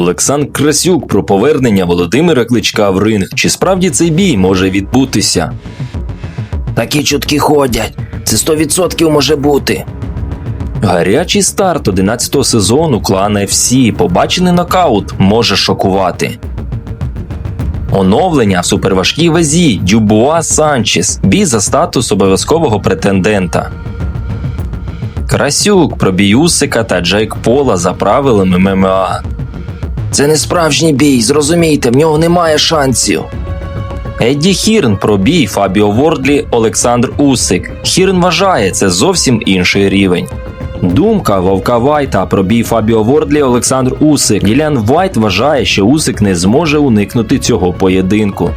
Олександр Красюк про повернення Володимира Кличка в ринг. Чи справді цей бій може відбутися? Такі чутки ходять. Це 100% може бути. Гарячий старт 11-го сезону клана FC. Побачений нокаут може шокувати. Оновлення в суперважкій вазі Дюбуа Санчес. Бій за статус обов'язкового претендента. Красюк про бій Усика та Джейк Пола за правилами ММА. Це не справжній бій, зрозумійте, в нього немає шансів. Едді Хірн про бій Фабіо Вордлі Олександр Усик. Хірн вважає це зовсім інший рівень. Думка Вовка Вайта про бій Фабіо Вордлі Олександр Усик. Ділян Вайт вважає, що Усик не зможе уникнути цього поєдинку.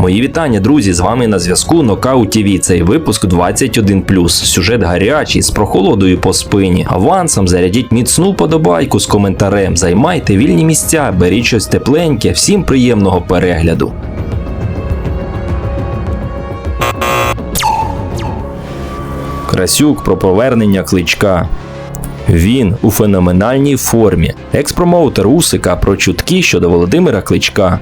Мої вітання, друзі! З вами на зв'язку Нокаут ТВ. Цей випуск 21+. Сюжет гарячий з прохолодою по спині. Авансом зарядіть міцну подобайку з коментарем. Займайте вільні місця, беріть щось тепленьке. Всім приємного перегляду. Красюк про повернення кличка. Він у феноменальній формі. Експромоутер Усика про чутки щодо Володимира Кличка.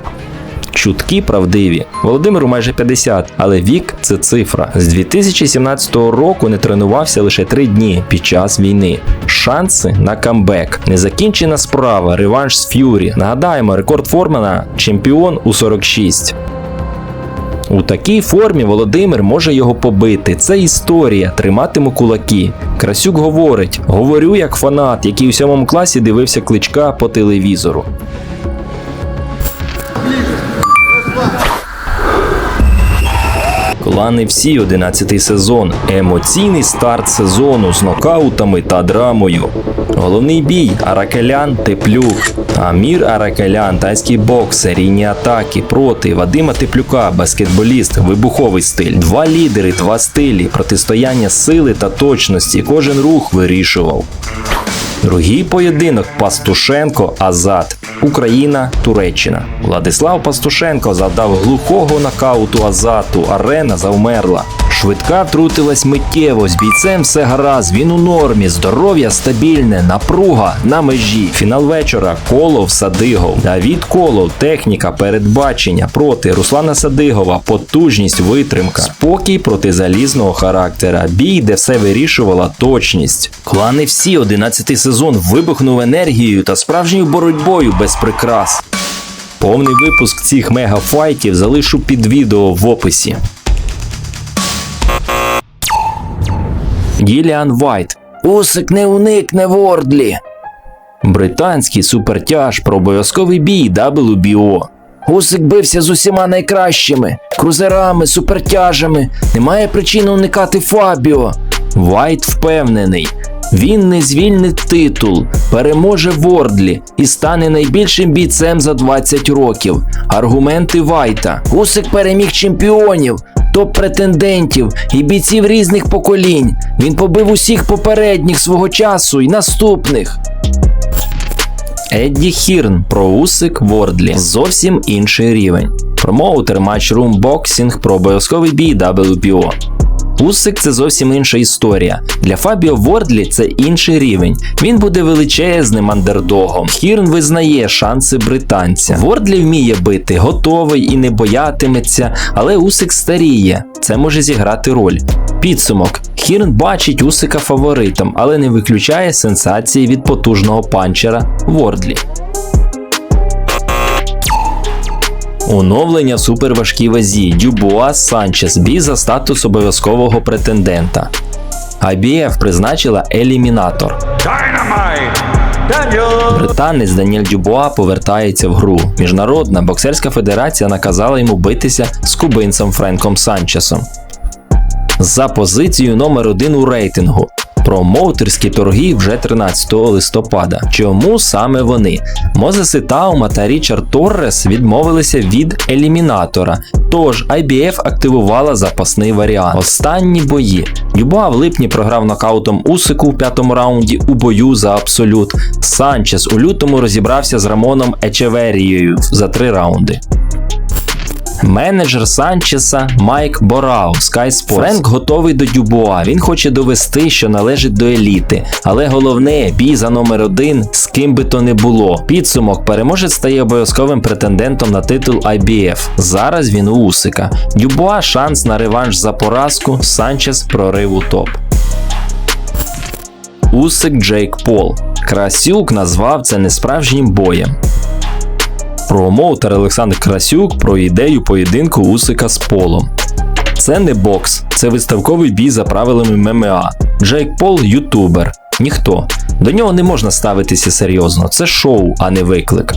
Чутки правдиві. Володимиру майже 50, але вік це цифра. З 2017 року не тренувався лише 3 дні під час війни. Шанси на камбек. Незакінчена справа, реванш з Ф'юрі. Нагадаємо, рекорд Формана чемпіон у 46. У такій формі Володимир може його побити. Це історія. Триматиму кулаки. Красюк говорить: говорю як фанат, який у сьомому класі дивився кличка по телевізору. Клани всі 11 сезон. Емоційний старт сезону з нокаутами та драмою. Головний бій Аракелян Теплюк. Амір Аракелян, тайський бокс, серійні атаки проти Вадима Теплюка, баскетболіст, вибуховий стиль. Два лідери, два стилі, протистояння сили та точності. Кожен рух вирішував. Другий поєдинок Пастушенко Азат. Україна, Туреччина. Владислав Пастушенко завдав глухого нокауту Азату. Арена завмерла. Швидка втрутилась миттєво. З бійцем все гаразд. Він у нормі. Здоров'я стабільне, напруга на межі. Фінал вечора. Колов Садигов. Давід Колов. Техніка передбачення проти Руслана Садигова. Потужність витримка. Спокій проти залізного характера. Бій, де все вирішувала точність. Клани всі 11 сезон вибухнув енергією та справжньою боротьбою без прикрас. Повний випуск цих мегафайтів залишу під відео в описі. Гіліан Вайт. Усик не уникне Вордлі. Британський супертяж про обов'язковий бій WBO. Усик бився з усіма найкращими крузерами, супертяжами. Немає причини уникати Фабіо. Вайт впевнений. Він не звільнить титул, переможе Вордлі і стане найбільшим бійцем за 20 років. Аргументи Вайта. Усик переміг чемпіонів, топ-претендентів і бійців різних поколінь. Він побив усіх попередніх свого часу і наступних. Едді Хірн про Усик Вордлі. Зовсім інший рівень. Промоутер Matchroom Boxing про обов'язковий бій WBO. Усик це зовсім інша історія. Для Фабіо Вордлі це інший рівень. Він буде величезним андердогом. Хірн визнає шанси британця. Вордлі вміє бити, готовий і не боятиметься, але Усик старіє. Це може зіграти роль. Підсумок. Хірн бачить Усика фаворитом, але не виключає сенсації від потужного панчера Вордлі. Оновлення суперважкій вазі Дюбуа Санчес бій за статус обов'язкового претендента. IBF призначила елімінатор. Британець Даніель Дюбуа повертається в гру. Міжнародна боксерська федерація наказала йому битися з кубинцем Френком Санчесом. За позицією номер один у рейтингу. Промоутерські торги вже 13 листопада. Чому саме вони? Мозес Таума та Річард Торрес відмовилися від елімінатора. Тож IBF активувала запасний варіант. Останні бої. Дюбуа в липні програв нокаутом Усику в п'ятому раунді у бою за абсолют. Санчес у лютому розібрався з Рамоном Ечеверією за три раунди. Менеджер Санчеса Майк Борау Sky Sports. Френк готовий до Дюбуа. Він хоче довести, що належить до еліти. Але головне бій за номер один з ким би то не було. Підсумок переможець стає обов'язковим претендентом на титул IBF. Зараз він у Усика. Дюбуа шанс на реванш за поразку. Санчес прорив у топ. Усик Джейк Пол. Красюк назвав це несправжнім боєм. Промоутер Олександр Красюк про ідею поєдинку Усика з Полом. Це не бокс, це виставковий бій за правилами ММА. Джейк Пол ютубер. Ніхто. До нього не можна ставитися серйозно. Це шоу, а не виклик.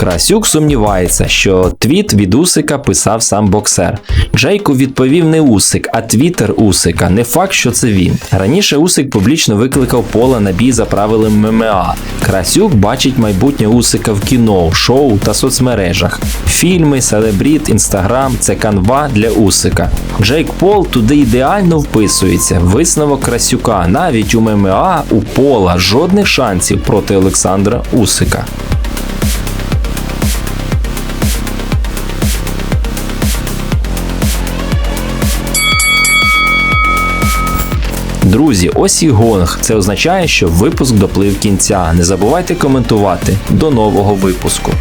Красюк сумнівається, що твіт від Усика писав сам боксер. Джейку відповів не Усик, а твіттер Усика. Не факт, що це він. Раніше Усик публічно викликав пола на бій за правилами ММА. Красюк бачить майбутнє Усика в кіно, шоу та соцмережах. Фільми, селебріт, інстаграм це канва для Усика. Джейк Пол туди ідеально вписується. Висновок Красюка. Навіть у ММА у пола жодних шансів проти Олександра Усика. Друзі, ось і гонг. Це означає, що випуск доплив кінця. Не забувайте коментувати. До нового випуску.